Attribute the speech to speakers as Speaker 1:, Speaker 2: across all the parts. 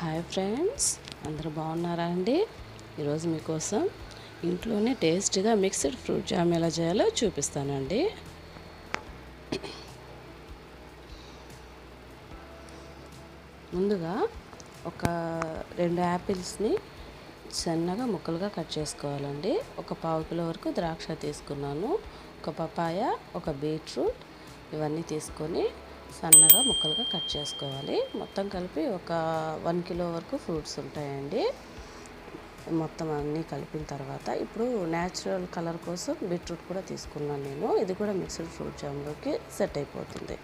Speaker 1: Hi friends అందరూ బాగున్నారా అండి? ఈరోజు మీకోసం ఇంట్లోనే టేస్టీగా మిక్స్డ్ ఫ్రూట్ జామ్ ఎలా చేయాలో చూపిస్తానండి. ముందుగా ఒక రెండు యాపిల్స్ని సన్నగా ముక్కలుగా కట్ చేసుకోవాలండి. ఒక పావు కిలో వరకు ద్రాక్ష తీసుకున్నాను. ఒక పపాయ ఒక బీట్రూట్ ఇవన్నీ తీసుకొని సన్నగా ముక్కలుగా కట్ చేసుకోవాలి. మొత్తం కలిపి ఒక వన్ కిలో వరకు ఫ్రూట్స్ ఉంటాయండి. మొత్తం అన్నీ కలిపిన తర్వాత ఇప్పుడు న్యాచురల్ కలర్ కోసం బీట్రూట్ కూడా తీసుకున్నాను నేను. ఇది కూడా మిక్స్డ్ ఫ్రూట్ జామ్లోకి సెట్ అయిపోతుంది.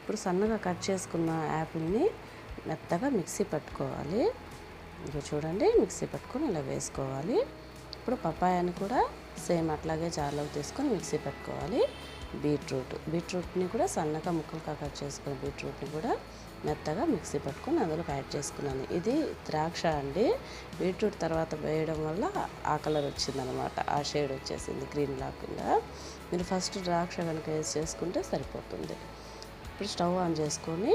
Speaker 1: ఇప్పుడు సన్నగా కట్ చేసుకున్న యాపిల్ని మెత్తగా మిక్సీ పట్టుకోవాలి. ఇది చూడండి మిక్సీ పట్టుకొని ఇలా వేసుకోవాలి. ఇప్పుడు పపాయాని కూడా సేమ్ అట్లాగే జార్లోకి తీసుకొని మిక్సీ పెట్టుకోవాలి. బీట్రూట్. బీట్రూట్ని కూడా సన్నగా ముక్కలుగా కట్ చేసుకుని బీట్రూట్ని కూడా మెత్తగా మిక్సీ పట్టుకొని అందులోకి యాడ్ చేసుకున్నాను. ఇది ద్రాక్ష అండి. బీట్రూట్ తర్వాత వేయడం వల్ల ఆ కలర్ వచ్చిందనమాట. ఆ షేడ్ వచ్చేసింది గ్రీన్ లాకుండా మీరు ఫస్ట్ ద్రాక్ష కనుక వేసి చేసుకుంటే సరిపోతుంది. ఇప్పుడు స్టవ్ ఆన్ చేసుకొని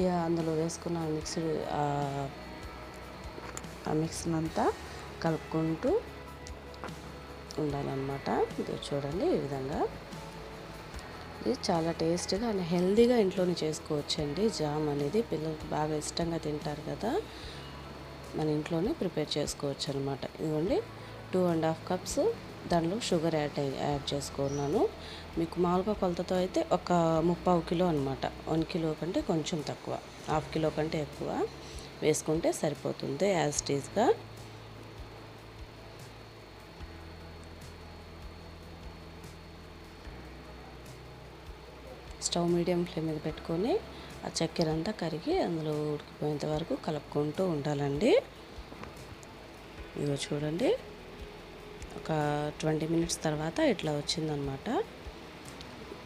Speaker 1: ఇక అందులో వేసుకున్న మిక్సీ ఆ మిక్స్ని అంతా కలుపుకుంటూ ఉండాలన్నమాట. ఇది చూడండి ఈ విధంగా. ఇది చాలా టేస్టీగా అండ్ హెల్దీగా ఇంట్లోనే చేసుకోవచ్చండి. జామ్ అనేది పిల్లలకి బాగా ఇష్టంగా తింటారు కదా. మన ఇంట్లోనే ప్రిపేర్ చేసుకోవచ్చు అనమాట ఇదిగోండి టూ అండ్ హాఫ్ కప్స్ దాంట్లో షుగర్ యాడ్ యాడ్ చేసుకున్నాను. మీకు మామూలుగా కొలతతో అయితే ఒక ముప్పావు కిలో అనమాట. వన్ కిలో కంటే కొంచెం తక్కువ. హాఫ్ కిలో కంటే ఎక్కువ వేసుకుంటే సరిపోతుంది యాజ్ టీజ్గా స్టవ్ మీడియం ఫ్లేమ్ మీద పెట్టుకొని ఆ చక్కెర అంతా కరిగి అందులో ఉడికిపోయేంత వరకు కలుపుకుంటూ ఉండాలండి. ఇదిగో చూడండి. ఒక ట్వంటీ మినిట్స్ తర్వాత ఇట్లా వచ్చిందనమాట.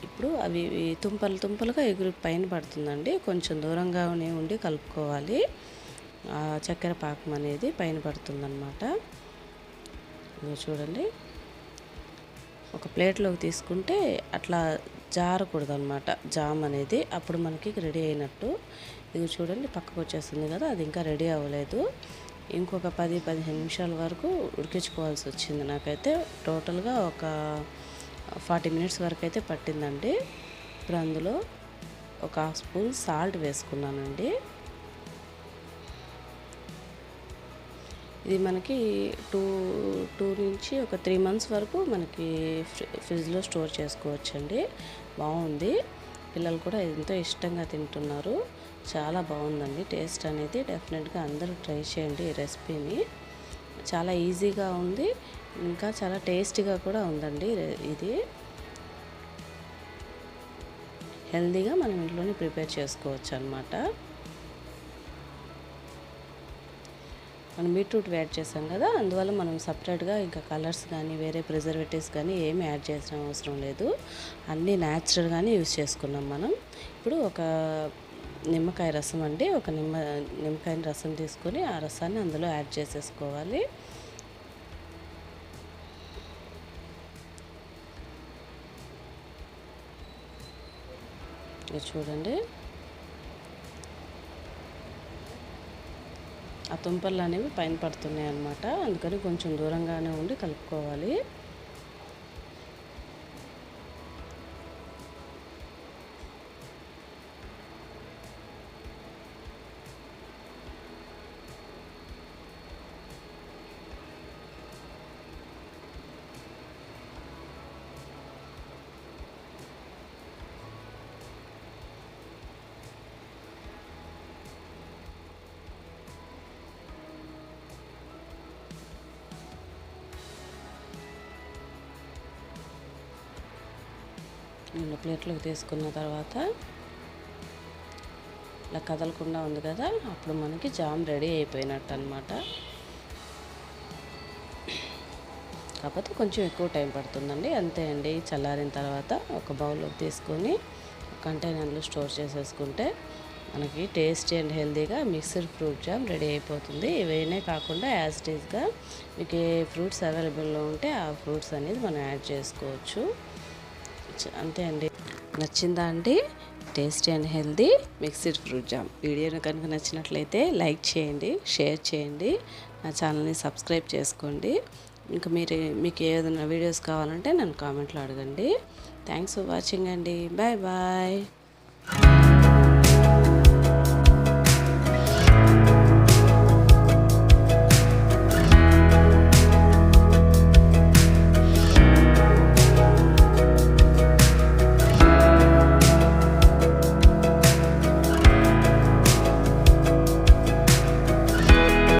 Speaker 1: ఇప్పుడు అవి తుంపలు తుంపలుగా ఎగురు పైన పడుతుందండి. కొంచెం దూరంగానే ఉండి కలుపుకోవాలి. ఆ చక్కెర పాకం అనేది పైన పడుతుందన్నమాట ఇదిగో చూడండి. ఒక ప్లేట్లోకి తీసుకుంటే అట్లా జారకూడదు అనమాట జామ్ అనేది అప్పుడు మనకి రెడీ అయినట్టు. ఇది చూడండి పక్కకు వచ్చేస్తుంది కదా అది ఇంకా రెడీ అవ్వలేదు. ఇంకొక పది పదిహేను నిమిషాల వరకు ఉడికించుకోవాల్సి వచ్చింది. నాకైతే టోటల్గా ఒక ఫార్టీ మినిట్స్ వరకు అయితే పట్టిందండి. ఇప్పుడు అందులో ఒక హాఫ్ స్పూన్ సాల్ట్ వేసుకున్నానండి. ఇది మనకి టూ టూ నుంచి ఒక త్రీ మంత్స్ వరకు మనకి ఫ్రి- ఫ్రిడ్జ్లో స్టోర్ చేసుకోవచ్చండి. బాగుంది. పిల్లలు కూడా ఎంతో ఇష్టంగా తింటున్నారు. చాలా బాగుందండి. టేస్ట్ అనేది డెఫినెట్గా అందరూ ట్రై చేయండి ఈ రెసిపీని. చాలా ఈజీగా ఉంది. ఇంకా చాలా టేస్టీగా కూడా ఉందండి ఇది. హెల్తీగా మనం ఇంట్లోనే ప్రిపేర్ చేసుకోవచ్చు అనమాట మనం బీట్రూట్ యాడ్ చేసాం కదా అందువల్ల మనం సపరేట్గా ఇంకా కలర్స్ కానీ వేరే ప్రిజర్వేటివ్స్ కానీ ఏమి యాడ్ చేసిన అవసరం లేదు. అన్నీ న్యాచురల్గానే యూస్ చేసుకున్నాం మనం. ఇప్పుడు ఒక నిమ్మకాయ రసం అండి ఒక నిమ్మ నిమ్మకాయ రసం తీసుకొని ఆ రసాన్ని అందులో యాడ్ చేసేసుకోవాలి. చూడండి. ఆ తుంపర్లు అనేవి పైన పడుతున్నాయి అన్నమాట అందుకని కొంచెం దూరంగానే ఉండి కలుపుకోవాలి. నేను ప్లేట్లోకి తీసుకున్న తర్వాత ఇలా కదలకుండా ఉంది కదా అప్పుడు మనకి జామ్ రెడీ అయిపోయినట్టు అనమాట కాకపోతే కొంచెం ఎక్కువ టైం పడుతుందండి. అంతే అండి. చల్లారిన తర్వాత ఒక బౌల్లోకి తీసుకొని కంటైనర్లో స్టోర్ చేసేసుకుంటే మనకి టేస్టీ అండ్ హెల్తీగా మిక్స్డ్ ఫ్రూట్ జామ్ రెడీ అయిపోతుంది. ఇవైనా కాకుండా యాజ్ టీజ్గా మీకు ఏ ఫ్రూట్స్ అవైలబుల్లో ఉంటే ఆ ఫ్రూట్స్ అనేది మనం యాడ్ చేసుకోవచ్చు. అంతే అండి నచ్చిందా అండి? Tasty and healthy mixed fruit jam. వీడియోను కనుక నచ్చినట్లయితే లైక్ చేయండి షేర్ చేయండి నా ఛానల్ని సబ్స్క్రైబ్ చేసుకోండి. ఇంకా మీరు మీకు ఏదైనా వీడియోస్ కావాలంటే నన్ను కామెంట్లో అడగండి. థ్యాంక్స్ ఫర్ వాచింగ్ అండి. Bye bye.